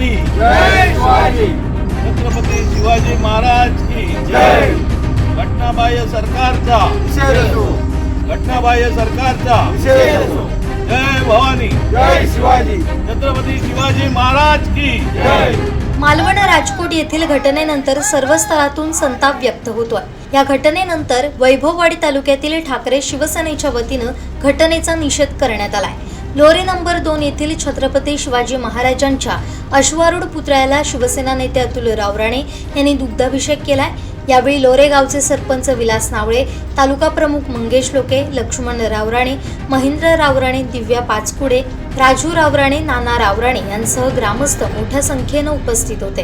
शिवाजी। छत्रपती शिवाजी महाराज की जय। घटनाबाह्य सरकारचा। घटनाबाह्य सरकारचा। जय भवानी। जय शिवाजी। छत्रपती शिवाजी महाराज की जय। मालवण राजकोट येथील घटनेनंतर सर्व स्तरातून संताप व्यक्त होतोय. या घटनेनंतर वैभववाडी तालुक्यातील ठाकरे शिवसेनेच्या वतीनं घटनेचा निषेध करण्यात आलाय. लोरे नंबर दोन येथील छत्रपती शिवाजी महाराजांच्या अश्वारूढ पुतळ्याला शिवसेना नेते अतुल रावराणे यांनी दुग्धाभिषेक केलाय. यावेळी लोरे गावचे सरपंच विलास नावळे तालुका प्रमुख मंगेश लोके लक्ष्मण रावराणे महेंद्र रावराणे दिव्या पाचकुडे राजू रावराणे नाना रावराणे यांसह ग्रामस्थ मोठ्या संख्येनं उपस्थित होते.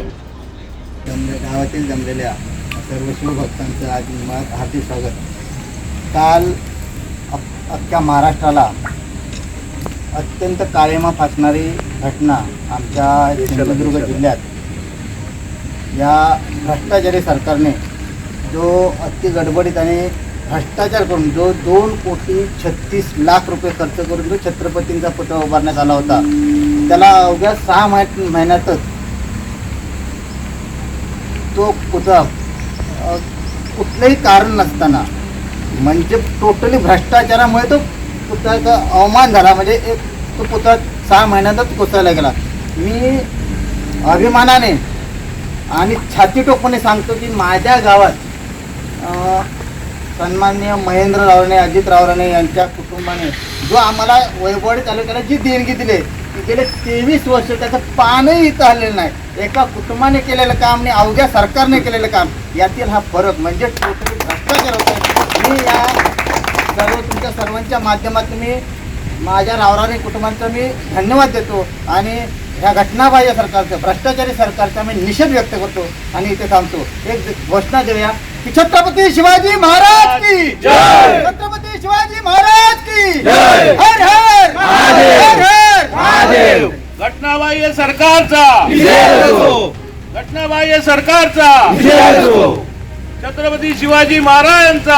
गावातील जमलेल्या सर्व शिवभक्तांचं आज हार्दिक स्वागत. काल अख्ख्या महाराष्ट्राला अत्यंत काळेमा फासणारी घटना आमच्या सिंधुदुर्ग जिल्ह्यात. या भ्रष्टाचारी सरकारने जो अति गडबडीत आणि भ्रष्टाचार करून जो दोन कोटी छत्तीस लाख रुपये खर्च करून जो छत्रपतींचा पुतळा उभारण्यात आला होता त्याला अवघ्या सहा महि- महिन्यातच तो पुतळा कुठलंही कारण नसताना म्हणजे टोटली भ्रष्टाचारामुळे तो पुतळ्याचा अवमान झाला. म्हणजे एक तो पुतळा सहा महिन्यातच कोसळला गेला. मी अभिमानाने आणि छाती टोकपणे सांगतो की माझ्या गावात सन्माननीय महेंद्र रावणे अजित रावराणे यांच्या कुटुंबाने जो आम्हाला वैभवडी तालुक्याला जी देणगी दिली ती गेले तेवीस वर्ष त्याचं पानही इथं आलेलं नाही. एका कुटुंबाने केलेलं काम आणि अवघ्या सरकारने केलेलं काम यातील हा फरक म्हणजे टोटली भ्रष्टाचार होता मी या सर्व तुमच्या सर्वांच्या माध्यमातून मी माझ्या रावराणे कुटुंबांचा मी धन्यवाद देतो आणि ह्या घटनाबाह्य सरकारचं भ्रष्टाचारी सरकारचा मी निषेध व्यक्त करतो आणि इथे थांबतो एक घोषणा देऊया की छत्रपती शिवाजी महाराज की जय! छत्रपती शिवाजी महाराज की जय! हर हर महादेव! हर हर महादेव! घटनाबाह्य सरकारचा घटनाबाह्य सरकारचा छत्रपती शिवाजी महाराजांचा